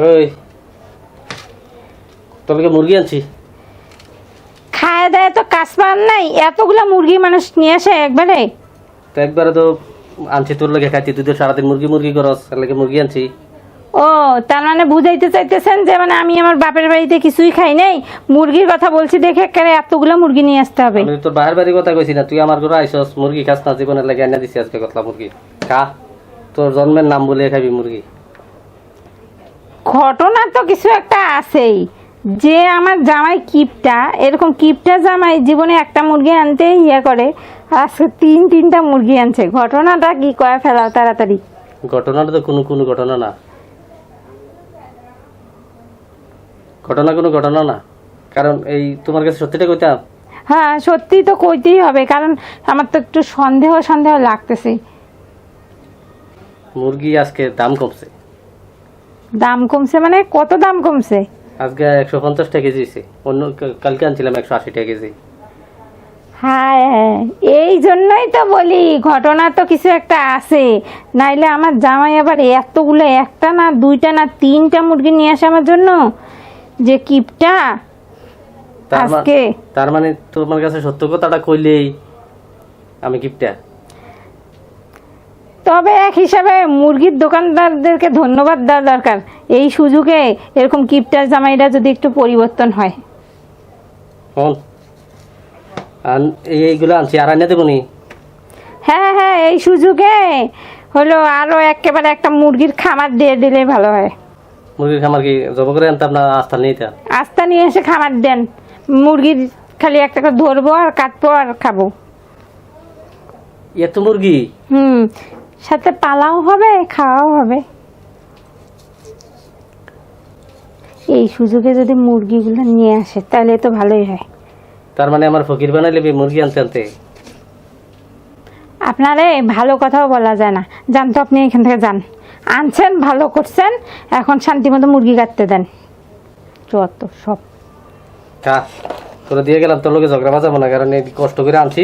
ওই তোকে মুরগি আনছি। খায় দেয় তো কাজ পান নাই এতগুলা মুরগি মানুষ নিয়ে আসে একবারে। তো একবারে তো আনছি তোর লাগে খাইছি তুই তো সারাদিন মুরগি মুরগি করস তার লাগে মুরগি আনছি। ও তার মানে বুঝাইতে চাইতেছেন যে মানে আমি আমার বাপের বাড়িতে কিছুই খাই নাই মুরগির কথা বলছি দেখে একেবারে এতগুলা মুরগি নিয়ে আসতে হবে। আমি তোর বাহির বাড়ির কথা কইছি না তুই আমার ঘরে আইসস মুরগি খাস না জীবনের লাগে এনে দিছি আজকে কথা মুরগি। খা তোর জন্মের নাম বলে খাবি মুরগি। ঘটনা তো কিছু একটা আছেই। যে আমার জামাই কিপটা এরকম কিপটা জামাই জীবনে একটা মুরগি আনতে ইয়ে করে আজকে তিন তিনটা মুরগি আনছে। ঘটনাটা কি কয়ে ফেলাও তাড়াতাড়ি। ঘটনাটা তো কোনো কোনো ঘটনা না। ঘটনা কোনো ঘটনা না। কারণ এই তোমার কাছে সত্যিটা কইতাম? হ্যাঁ সত্যি তো কইতেই হবে কারণ আমার তো একটু সন্দেহ সন্দেহ লাগতেছে। মুরগি আজকে দাম কমছে। দাম কমছে মানে কত দাম কমছে? আজকে একশো পঞ্চাশ টাকা কেজি। অন্য কালকে আনছিলাম একশো আশি টাকা কেজি। হ্যাঁ এই জন্যই তো বলি ঘটনা তো কিছু একটা আছে। নাইলে আমার জামাই আবার এতগুলো একটা না দুইটা না তিনটা মুরগি নিয়ে আসে আমার জন্য? যে কিপটা? আজকে তার মানে তোমার কাছে সত্য কথাটা কইলেই আমি কিপটা। তবে এক হিসাবে মুরগির দোকানদারদেরকে ধন্যবাদ দেওয়া দরকার। এই সুযোগে এরকম কিপটার জামাইরা যদি একটু পরিবর্তন হয়। হন আন এইগুলো আনছি। আর আনিয়ে দেবো হ্যাঁ হ্যাঁ এই সুযোগে হলো আরও একেবারে একটা মুরগির খামার দিয়ে দিলে ভালো হয়। মুরগির খামার কি জব করে আনতাম না আস্থা নিয়ে আস্তা নিয়ে এসে খামার দেন। মুরগির খালি একটা করে ধরবো আর কাটবো আর খাব। এত মুরগি? হুম। সাথে পালাও হবে খাওয়াও হবে। এই সুযোগে যদি মুরগিগুলো নিয়ে আসে তাহলে তো ভালোই হয়। তার মানে আমার ফকির বানাই লেবি মুরগি আনতে আনতে? আপনারে ভালো কথাও বলা যায় না। যান তো আপনি এখান থেকে যান। আনছেন ভালো করছেন এখন শান্তি মতো মুরগি কাটতে দেন। যত সব। খা তোরা দিয়ে গেলাম তোর লোকে ঝগড়া বাজাবো না কারণ এই কষ্ট করে আনছি।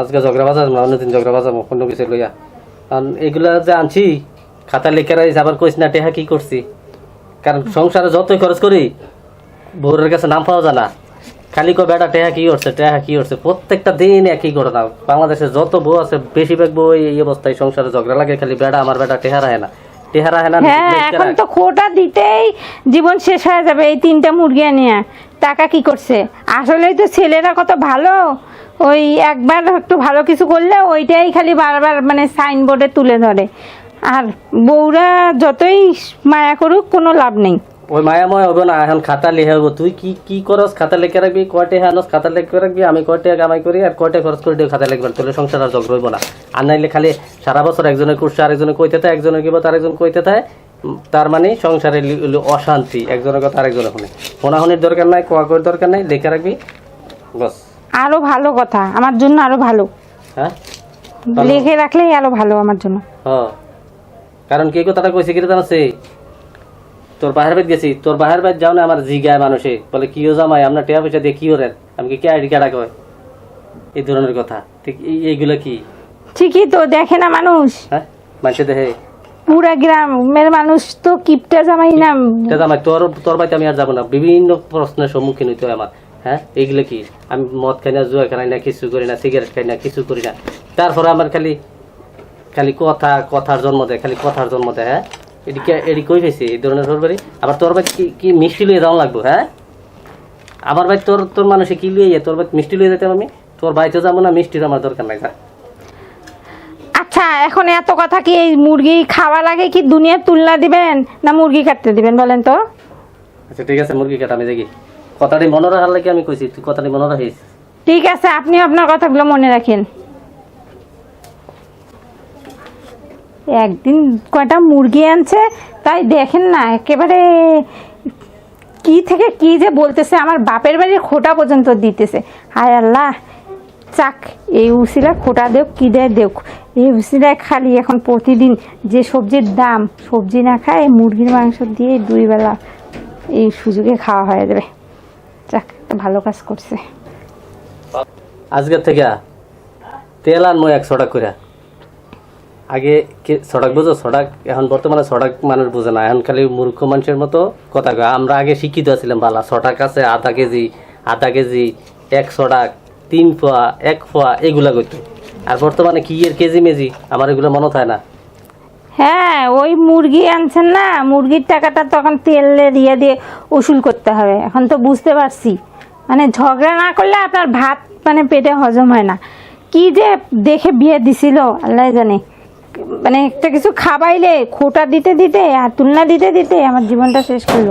আজকে ঝগড়া বাজাবো না অন্যদিন ঝগড়া বাজাবো অন্য কিছু লইয়া। কারণ এগুলা যে আনছি খাতা লেখা রাইছি আবার কইস না টেহা কি করছি? কারণ সংসারে যতই খরচ করি বউরের কাছে নাম পাওয়া যায় না। খালি কো বেটা টেহা কি করছে টেহা কি করছে? প্রত্যেকটা দিন একই করে না বাংলাদেশে যত বউ আছে বেশিরভাগ বউ এই অবস্থায় সংসারে ঝগড়া লাগে খালি বেটা আমার বেটা টেহা রাহে না। হ্যাঁ এখন তো খোটা দিতেই জীবন শেষ হয়ে যাবে এই তিনটা মুরগি নিয়ে টাকা কি করছে? আসলেই তো ছেলেরা কত ভালো। ওই একবার একটু ভালো কিছু করলে ওইটাই খালি বারবার মানে সাইনবোর্ডে তুলে ধরে। আর বউরা যতই মায়া করুক, কোনো লাভ নেই। ওই মায়াময় হবে না, এখন খাতা লিখে হব। তুই কি কি করস? খাতা লিখে রাখবি? কয়টে আনস? খাতা লিখে রাখবি? আমি কয়টে কামাই করি? আর কয়টে খরচ করে দিও খাতা লিখবেন তাহলে সংসার আর ঝগড়া না। আর নাইলে খালি সারা বছর একজনের করছে, আরেকজনে কইতে থাকে, একজনের কিবা তার একজন কইতে থাকে। তার মানে সংসারে অশান্তি, একজনের কথা আরেকজনের শুনে। ফোনাফোনির দরকার নাই কোয়া কোয়ার দরকার নাই, লিখে রাখবি। বস। আরও ভালো কথা আমার জন্য আরও ভালো। হ্যাঁ? লিখে রাখলেই আরও ভালো আমার জন্য। হ কারণ কে কথাটা কইছে কি জানাচ্ছে তোর বাহার বাদ গেছি তোর বাহার বাদ যাও না আমার জিগায় মানুষে। বলে কিও জামাই আমরা টেয়া পয়সা দিয়ে কি ওরেন আমি কি আইডি কার্ড কয় এই ধরনের কথা। ঠিক এই- এইগুলা কি? ঠিকই তো দেখে না মানুষ। হ্যাঁ? মানুষে দেখে। পুরা গ্রামের মানুষ তো কিপটা জামাই না। জামাই তোর তোর বাড়িতে আমি আর যাব না। বিভিন্ন প্রশ্নের সম্মুখীন হইতে হয় আমার। হ্যাঁ? এইগুলো কি? আমি মদ খাই না জুয়া খাই না কিছু করি না সিগারেট খাই না কিছু করি না। তারপরে আমার খালি খালি কথা কথার জন্ম দেয় খালি কথার জন্ম দেয় হ্যাঁ? এটি কে এটি কই পেয়েছি এই ধরনের তোর বাড়ি? আবার তোর বাড়ি কি কি মিষ্টি লিয়ে যাওয়া লাগবো হ্যাঁ? আমার বাড়ি তোর তোর মানুষে কি লিয়ে যায়? তোর বাড়ি মিষ্টি লিয়ে যেতে আমি? তোর বাড়িতে যাব না মিষ্টির আমার দরকার নাই যা। আচ্ছা এখন এত কথা কি এই মুরগি খাওয়া লাগে কি দুনিয়ার তুলনা দিবেন না মুরগি কাটতে দিবেন বলেন তো? আচ্ছা ঠিক আছে মুরগি কাটা আমি দেখি। কথাটি মনে রাখার লাগে আমি কইছি তুই কথাটি মনে রাখিস। ঠিক আছে, আপনি আপনার কথাগুলো মনে রাখেন। একদিন কয়টা মুরগি আনছে, তাই দেখেন না, একেবারে কি থেকে কি যে বলতেছে, আমার বাপের বাড়ির খোটা পর্যন্ত দিতেছে। হায় আল্লাহ, চাক, এই উসিলা খোটা দেখ কি দেয় দেখ এই উসিলায় খালি এখন প্রতিদিন যে সবজির দাম, সবজি না খায়, মুরগির মাংস দিয়ে দুই বেলা এই সুযোগে খাওয়া হয়ে যাবে। যাক ভালো কাজ করছে। আজকের থেকে তেল আনব একশো টাকা করে। আগে কে- সড়ক বুঝো? সড়ক এখন বর্তমানে সড়ক মানুষ বোঝে না। এখন খালি মূর্খ মানুষের মতো কথা কয়। আমরা আগে শিক্ষিত ছিলাম ভালো সড়ক আছে, আধা কেজি আধা কেজি, এক সড়ক, তিন পোয়া এক পোয়া এগুলা করতো আর বর্তমানে কি এর কেজি মেজি আমার এগুলো মনে হয় না। হ্যাঁ ওই মুরগি আনছেন না, মুরগির টাকাটা তখন তেলে দিয়ে দিয়ে উসুল করতে হবে। এখন তো বুঝতে পারছি। মানে ঝগড়া না করলে আপনার ভাত মানে পেটে হজম হয় না। কি যে দেখে বিয়ে দিছিল, আল্লাহ জানে। মানে একটা কিছু খাবাইলে, খোটা দিতে দিতে আর তুলনা দিতে দিতে আমার জীবনটা শেষ করল।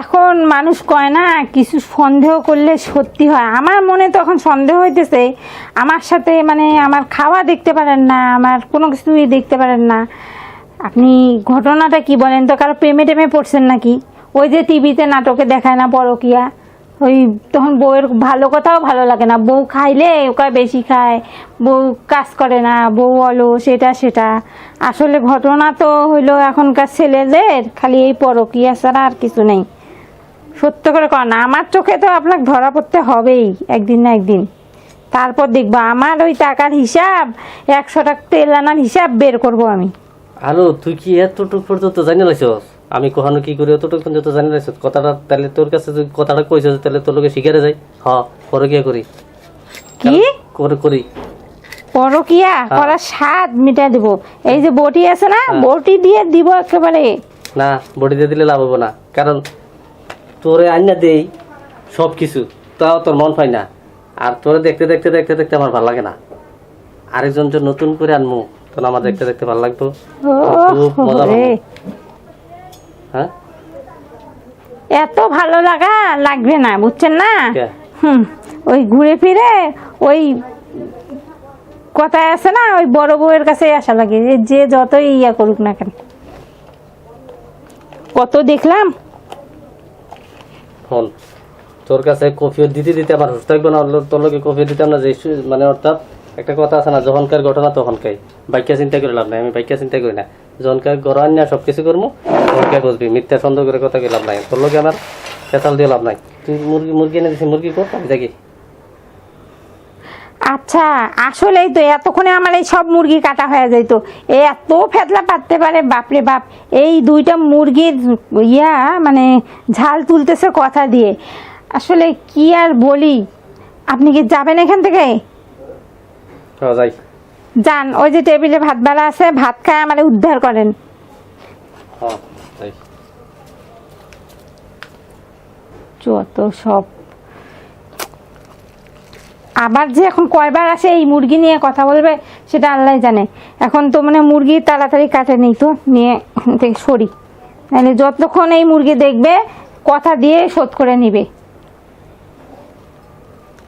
এখন মানুষ কয় না, কিছু সন্দেহ করলে সত্যি হয়। আমার মনে তখন সন্দেহ হইতেছে, আমার সাথে মানে আমার খাওয়া দেখতে পারেন না, আমার কোনো কিছুই দেখতে পারেন না। আপনি ঘটনাটা কি বলেন তো? কারও প্রেমে টেমে পড়ছেন নাকি? ওই যে টিভিতে নাটকে দেখায় না পরকিয়া। ওই তখন বউয়ের ভালো কথাও ভালো লাগে না। বউ খাইলে ওকা বেশি খায়, বউ কাজ করে না, বউ বলো সেটা সেটা। আসলে ঘটনা তো হইল এখনকার ছেলেদের, খালি এই পরকিয়া ছাড়া আর কিছু নেই। সত্য করে কর না, আমার চোখে তো আপনাকে ধরা পড়তে হবেই একদিন না একদিন। তারপর দেখব আমার ওই টাকার হিসাব, একশো টাকা তেল আনার হিসাব বের করব আমি। আরও তুই কি এতটুক পর্যন্ত জানি লাইছস আমি কখনো কি করি এতটুক পর্যন্ত জানি লাইছস কথাটা তাহলে তোর কাছে যদি কথাটা কইছস তাহলে তোর লোকে শিখারে যাই হ পরে গিয়ে করি। কি? করে করি। পরকিয়া? করার স্বাদ মিটা দিব। এই যে বটি আছে না হ্যাঁ। বটি দিয়ে দিব একেবারে। না বডি দিয়ে দিলে লাভ হব না। কারণ তোরে আইনা দেই সব কিছু তাও তোর মন পাই না। আর তোরে দেখতে দেখতে দেখতে দেখতে আমার ভালো লাগে না। আরেকজন যে নতুন করে আনমু তখন আমার দেখতে দেখতে ভালো লাগতো খুব মজা। হ্যাঁ? এত ভালো লাগা লাগবে না বুঝছেন না? হুম ওই ঘুরে ফিরে ওই কথায় আছে না ওই বড় বউয়ের কাছে আসা লাগে যে যতই ইয়া করুক না কেন। কত দেখলাম? হন তোর কাছে কফি দিতে দিতে আমার হুশ থাকবে না তোর লোকে কফি দিতাম না যে মানে অর্থাৎ একটা কথা আছে না যখনকার ঘটনা তখনকাই। বাইকা চিন্তা করে লাভ নাই আমি বাইকা চিন্তা করি না। যখনকার ঘর আনিয়া সব কিছু করব তখনকার বুঝবি মিথ্যা সন্দেহ করে কথা লাভ নাই। তোর লোকে আমার পেঁচাল দিয়ে লাভ নাই। তুই মুরগি মুরগি এনে দিছি মুরগি কর দেখি। আচ্ছা আসলেই তো এতক্ষণে আমার এই সব মুরগি কাটা হয়ে যাইতো। এত ফেতলা পাততে পারে বাপরে বাপ। এই দুইটা মুরগির ইয়া মানে ঝাল তুলতেছে কথা দিয়ে। আসলে কি আর বলি? আপনি কি যাবেন এখান থেকে? হ্যাঁ যাই। যান ওই যে টেবিলে ভাত বেলা আছে ভাত খায় আমার উদ্ধার করেন। হ্যাঁ যত সব। আবার যে এখন কয়বার আসে এই মুরগি নিয়ে কথা বলবে সেটা আল্লাহ জানে। এখন তো মানে মুরগি তাড়াতাড়ি কাটে নেই তো নিয়ে এখান থেকে সরি। নাহলে যতক্ষণ এই মুরগি দেখবে কথা দিয়ে শোধ করে নিবে।